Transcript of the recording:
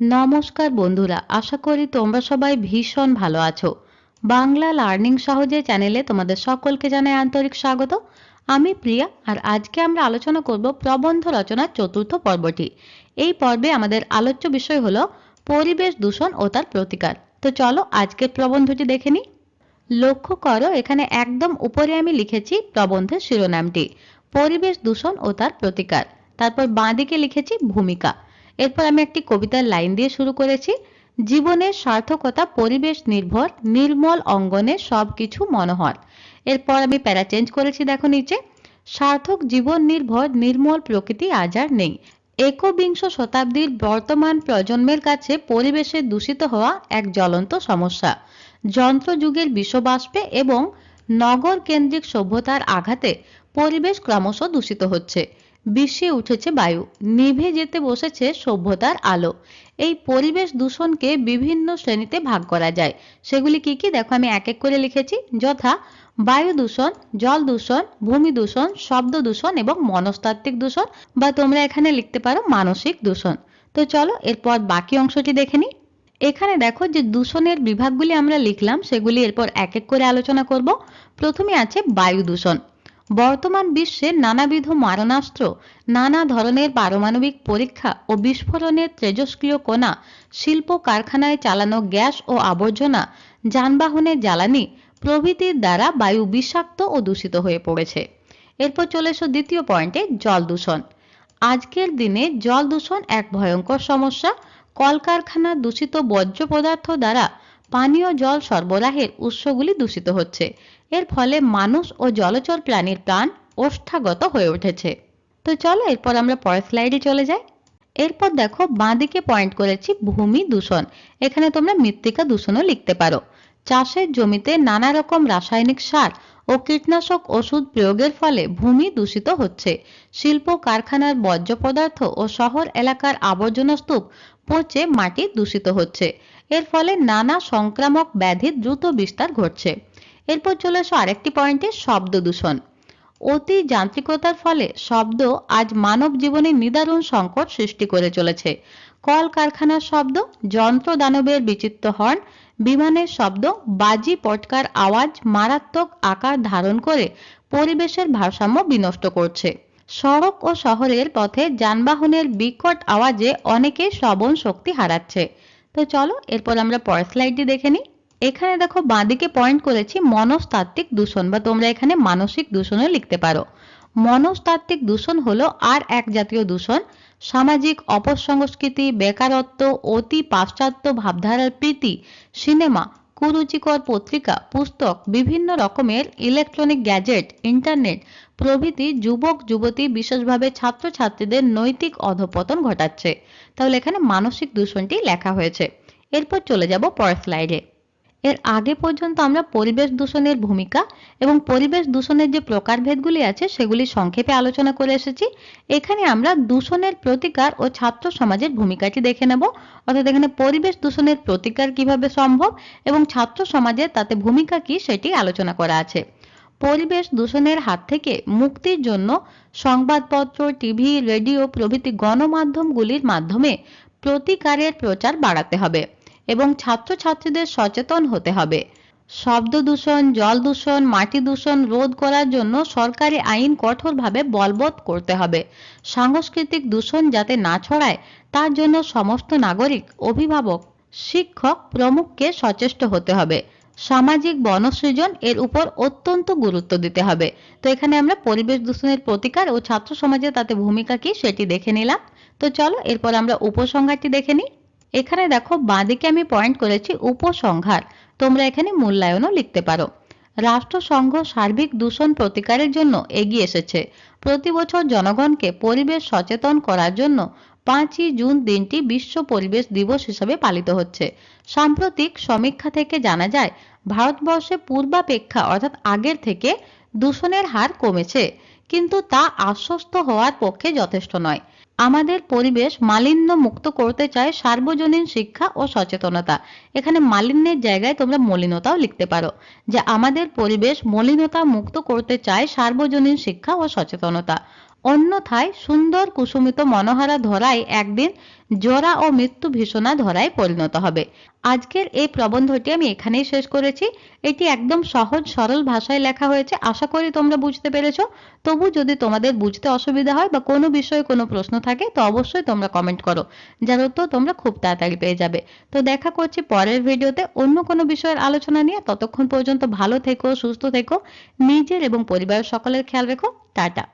নমস্কার বন্ধুরা, আশা করি তোমরা সবাই ভীষণ ভালো আছো। বাংলা লার্নিং সহজে চ্যানেলে তোমাদের সকলকে জানাই আন্তরিক স্বাগত। আমি প্রিয়া, আর আজকে আমরা আলোচনা করব প্রবন্ধ রচনার চতুর্থ পর্বটি। এই পর্বে আমাদের আলোচ্য বিষয় হলো পরিবেশ দূষণ ও তার প্রতিকার। তো চলো আজকের প্রবন্ধটি দেখে নিই। লক্ষ্য করো, এখানে একদম উপরে আমি লিখেছি প্রবন্ধের শিরোনামটি, পরিবেশ দূষণ ও তার প্রতিকার। তারপর বাঁদিকে লিখেছি ভূমিকা। এরপর আমি একটি কবিতার লাইন দিয়ে শুরু করেছি। জীবনের সার্থকতা, পরিবেশ নির্ভর, নির্মল অঙ্গনে সবকিছু মনোহর। এরপর আমি প্যারা চেঞ্জ করেছি দেখো নিচে। সার্থক জীবন নির্ভর, নির্মল প্রকৃতি আজ আর নেই। একবিংশ শতাব্দীর বর্তমান প্রজন্মের কাছে পরিবেশের দূষিত হওয়া এক জ্বলন্ত সমস্যা। যন্ত্রযুগের বিশ্ববাষ্পে এবং নগর কেন্দ্রিক সভ্যতার আঘাতে পরিবেশ ক্রমশ দূষিত হচ্ছে। বিশ্বে উঠেছে বায়ু। নিভে যেতে বসেছে সভ্যতার আলো। এই পরিবেশ দূষণকে বিভিন্ন শ্রেণীতে ভাগ করা যায়। সেগুলি কি কি? দেখো, আমি এক এক করে লিখেছি। যথা, বায়ু দূষণ, জল দূষণ, ভূমি দূষণ, শব্দ দূষণ এবং মনস্তাত্ত্বিক দূষণ বা তোমরা এখানে লিখতে পারো মানসিক দূষণ। তো চলো, এরপর বাকি অংশটি দেখে নিই। এখানে দেখো যে দূষণের বিভাগগুলি আমরা লিখলাম, সেগুলি এরপর এক এক করে আলোচনা করব। প্রথমে আছে বায়ু দূষণ। বর্তমান বিশ্বে নানাবিধ মারণাস্ত্র, নানা ধরনের পারমাণবিক পরীক্ষা ও বিস্ফোরণের তেজস্ক্রিয় কণা, শিল্প কারখানায় চালানো গ্যাস ও আবর্জনা যানবাহনের জ্বালানি প্রভৃতির দ্বারা বায়ু বিষাক্ত ও দূষিত হয়ে পড়েছে। এরপর চলে এসো দ্বিতীয় পয়েন্টে, জল দূষণ। আজকের দিনে জল দূষণ এক ভয়ঙ্কর সমস্যা। কলকারখানা দূষিত বর্জ্য পদার্থ দ্বারা পানীয় জল সরবরাহের উৎসগুলি দূষিত হচ্ছে। এর ফলে মানুষ ও জলচর প্রাণীর প্রাণ ওষ্ঠাগত হয়ে উঠেছে। তো চলো, এরপর আমরা পরের স্লাইডে চলে যাই। এরপর দেখো, বাঁদিকে পয়েন্ট করেছি ভূমি দূষণ। এখানে তোমরা মৃত্তিকা দূষণও লিখতে পারো। চাষের জমিতে নানা রকম রাসায়নিক সার ও কীটনাশক ওষুধ প্রয়োগের ফলে ভূমি দূষিত হচ্ছে। শিল্প, কারখানার বর্জ্য পদার্থ ও শহর এলাকার আবর্জনা স্তূপ পচে মাটি দূষিত হচ্ছে। এর ফলে নানা সংক্রামক ব্যাধির দ্রুত বিস্তার ঘটছে। এরপর চলে আসো আরেকটি পয়েন্টে, শব্দ দূষণ। অতি যান্ত্রিকতার ফলে শব্দ আজ মানব জীবনে নিদারুণ সংকট সৃষ্টি করে চলেছে। কল কারখানার শব্দ, যন্ত্র দানবের বিচিত্র হর্ন, বিমানের শব্দ, বাজি পটকার আওয়াজ মারাত্মক আকার ধারণ করে পরিবেশের ভারসাম্য বিনষ্ট করছে। সড়ক ও শহরের পথে যানবাহনের বিকট আওয়াজে অনেকে শ্রবণ শক্তি হারাচ্ছে। তো চলো, এরপর আমরা পরের স্লাইডটি দেখে নিই। এখানে দেখো বাঁদিকে পয়েন্ট করেছি, মনস্তাত্ত্বিক দূষণ, বা তোমরা এখানে মানসিক দূষণও লিখতে পারো। মনস্তাত্ত্বিক দূষণ হলো আর এক জাতীয় দূষণ, সামাজিক অপসংস্কৃতি, বেকারত্ব, অতি পাশ্চাত্য ভাবধারার প্রীতি, সিনেমা, কুরুচিকর পত্রিকা, পুস্তক, বিভিন্ন রকমের ইলেকট্রনিক গ্যাজেট ইন্টারনেট প্রভৃতি যুবক, যুবতী বিশেষভাবে ছাত্রছাত্রীদের নৈতিক অধপতন ঘটাচ্ছে। তাহলে এখানে মানসিক দূষণটি লেখা হয়েছে। এরপর চলে যাব পরের স্লাইডে এর আগে পর্যন্ত আমরা পরিবেশ দূষণের ভূমিকা এবং পরিবেশ দূষণের যে প্রকারভেদগুলি আছে সেগুলি সংক্ষেপে আলোচনা করে এসেছি। এখানে আমরা দূষণের প্রতিকার ও ছাত্র সমাজের ভূমিকাটি দেখে নেব। অর্থাৎ এখানে পরিবেশ দূষণের প্রতিকার কীভাবে সম্ভব এবং ছাত্র সমাজের তাতে ভূমিকা কি সেটি আলোচনা করা আছে। পরিবেশ দূষণের হাত থেকে মুক্তির জন্য সংবাদপত্র, টিভি, রেডিও প্রভৃতি গণমাধ্যমগুলির মাধ্যমে প্রতিকারের প্রচার বাড়াতে হবে। এবং ছাত্রছাত্রীদের সচেতন হতে হবে। শব্দ দূষণ, জল দূষণ, মাটি দূষণ রোধ করার জন্য সরকারি আইন কঠোরভাবে বলবৎ করতে হবে। সাংস্কৃতিক দূষণ যাতে না ছড়ায়, তার জন্য সমস্ত নাগরিক, অভিভাবক, শিক্ষক প্রমুখকে সচেষ্ট হতে হবে। সামাজিক বনসৃজন এর উপর অত্যন্ত গুরুত্ব দিতে হবে। তো এখানে আমরা পরিবেশ দূষণের প্রতিকার ও ছাত্র সমাজে তাতে ভূমিকা কি সেটি দেখে নিলাম। তো চলো, এরপর আমরা উপসংহারটি দেখে নিই। এখানে দেখো, বাঁদিকে আমি পয়েন্ট করেছি উপসংহার। তোমরা এখানে মূল্যায়নও লিখতে পারো। রাষ্ট্রসংঘ সার্বিক দূষণ প্রতিকারের জন্য এগিয়ে এসেছে। প্রতি বছর জনগণকে পরিবেশ সচেতন করার জন্য পাঁচই জুন দিনটি বিশ্ব পরিবেশ দিবস হিসেবে পালিত হচ্ছে। সাম্প্রতিক সমীক্ষা থেকে জানা যায়, ভারতবর্ষে পূর্বাপেক্ষা অর্থাৎ আগের থেকে দূষণের হার কমেছে। কিন্তু তা আশ্বস্ত হওয়ার পক্ষে যথেষ্ট নয়। আমাদের পরিবেশ মালিন্য মুক্ত করতে চায় সার্বজনীন শিক্ষা ও সচেতনতা। এখানে মালিন্যের জায়গায় তোমরা মলিনতাও লিখতে পারো যে আমাদের পরিবেশ মলিনতা মুক্ত করতে চায় সার্বজনীন শিক্ষা ও সচেতনতা। অন্যথায় সুন্দর কুসুমিত মনোহারা ধরায় একদিন জরা ও মৃত্যু ভীষণা ধরায় পরিণত হবে। আজকের এই প্রবন্ধটি আমি এখানেই শেষ করেছি। এটি একদম সহজ, সরল ভাষায় লেখা হয়েছে। আশা করি তোমরা বুঝতে পেরেছ। তবু যদি তোমাদের বুঝতে অসুবিধা হয় বা কোনো বিষয়ে কোনো প্রশ্ন থাকে, তো অবশ্যই তোমরা কমেন্ট করো। যার উত্তর তোমরা খুব তাড়াতাড়ি পেয়ে যাবে। তো দেখা করছি পরের ভিডিওতে অন্য কোনো বিষয়ের আলোচনা নিয়ে। ততক্ষণ পর্যন্ত ভালো থেকো, সুস্থ থেকো। নিজের এবং পরিবারের সকলের খেয়াল রেখো। টাটা।